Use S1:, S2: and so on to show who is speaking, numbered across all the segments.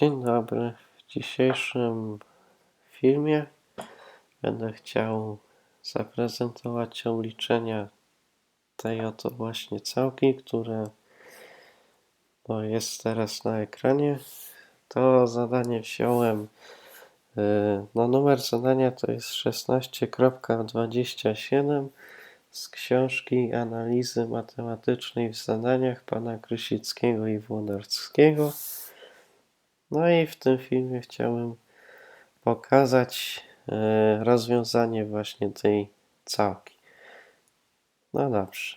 S1: Dzień dobry. W dzisiejszym filmie będę chciał zaprezentować obliczenia tej oto właśnie całki, które no, jest teraz na ekranie. To zadanie wziąłem, y, no numer zadania to jest 16.27 z książki analizy matematycznej w zadaniach pana Krysickiego i Włodarskiego. No i w tym filmie chciałem pokazać e, rozwiązanie właśnie tej całki. No dobrze.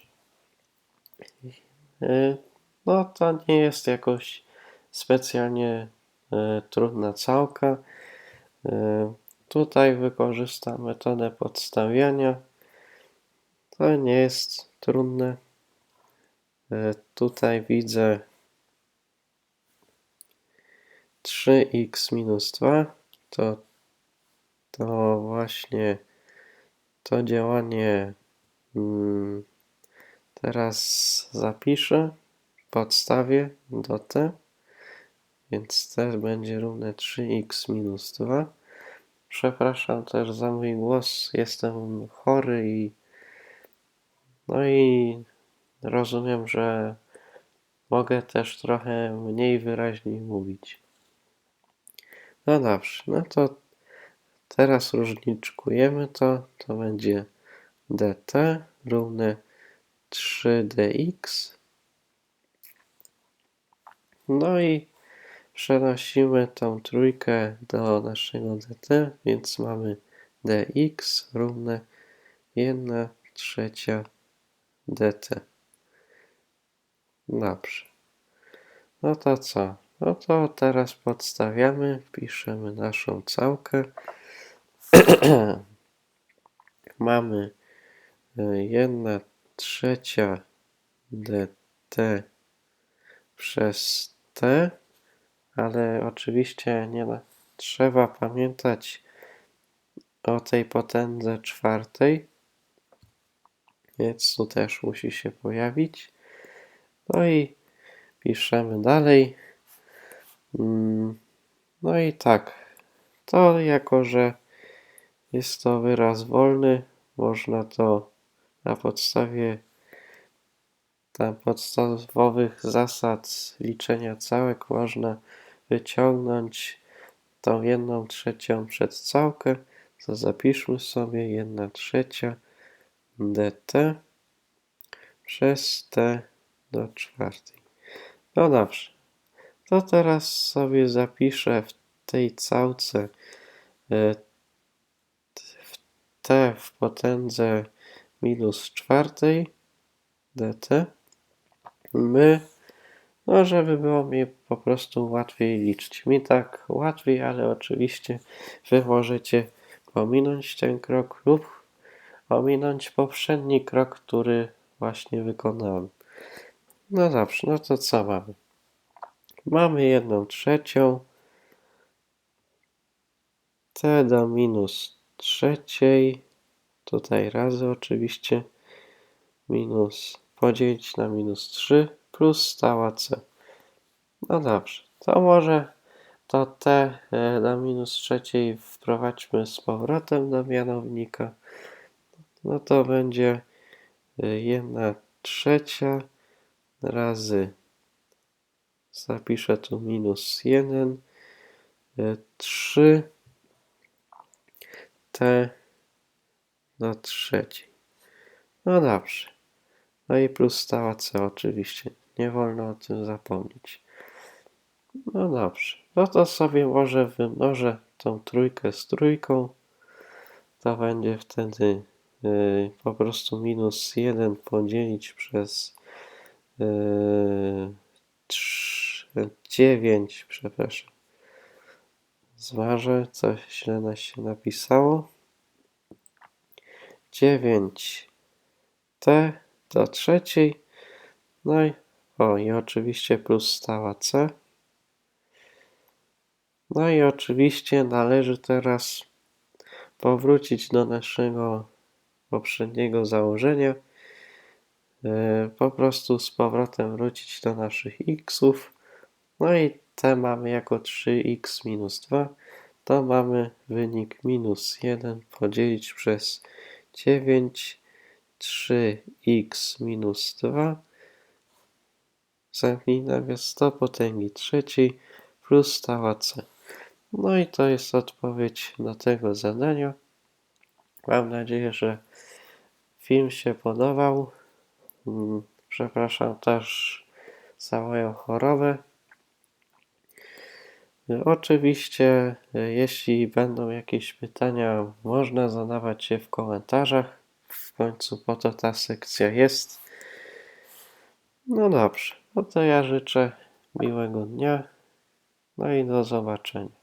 S1: E, no to nie jest jakoś specjalnie e, trudna całka. Tutaj wykorzystam metodę podstawiania. To nie jest trudne. Tutaj widzę 3x minus 2 to, to właśnie to działanie hmm, teraz zapiszę, podstawię do t, więc t będzie równe 3x minus 2. Przepraszam też za mój głos, jestem chory i no i rozumiem, że mogę też trochę mniej wyraźnie mówić. No dobrze, no to teraz różniczkujemy to. To będzie dt równe 3dx. No i przenosimy tą trójkę do naszego dt, więc mamy dx równe 1 trzecia dt. Dobrze. No to co? No to teraz podstawiamy, wpiszemy naszą całkę. Mamy 1 e, trzecia dt przez t, ale oczywiście nie ma, trzeba pamiętać o tej potędze czwartej, więc tu też musi się pojawić. No i piszemy dalej. Mm, no i tak, to jako, że jest to wyraz wolny, można to na podstawie tam podstawowych zasad liczenia całek można wyciągnąć tą jedną trzecią przed całkę, to zapiszmy sobie 1 trzecia dt przez t do czwartej. No dobrze. To teraz sobie zapiszę w tej całce e, t w potędze minus czwartej dt. My, no żeby było mi po prostu łatwiej liczyć. Mi tak łatwiej, ale oczywiście wy możecie pominąć ten krok lub ominąć poprzedni krok, który właśnie wykonałem. No dobrze, no to co mamy? Mamy jedną trzecią. t do minus trzeciej. Tutaj razy oczywiście. Minus podzielić na minus 3 plus stała c. No dobrze, to może to t e, do minus trzeciej wprowadźmy z powrotem do mianownika. No to będzie 1 e, trzecia razy Zapiszę tu minus 1, 3 t do trzeciej. No dobrze. No i plus stała c oczywiście. Nie wolno o tym zapomnieć. No dobrze. No to sobie może wymnożę tą trójkę z trójką. To będzie wtedy yy, po prostu minus 1 podzielić przez yy, 3 9, przepraszam. Zważę, coś źle na się napisało. 9 T do trzeciej. No i, o, i oczywiście plus stała C. No i oczywiście należy teraz powrócić do naszego poprzedniego założenia. E, po prostu z powrotem wrócić do naszych xów no i t mamy jako 3x minus 2, to mamy wynik minus 1 podzielić przez 9 3x minus 2 zamknij nawias 100 potęgi trzeciej plus stała c. No i to jest odpowiedź do tego zadania. Mam nadzieję, że film się podobał. Mm, Przepraszam też za moją chorobę. Oczywiście, jeśli będą jakieś pytania, można zadawać je w komentarzach. W końcu po to ta sekcja jest. No dobrze, no to ja życzę miłego dnia. No i do zobaczenia.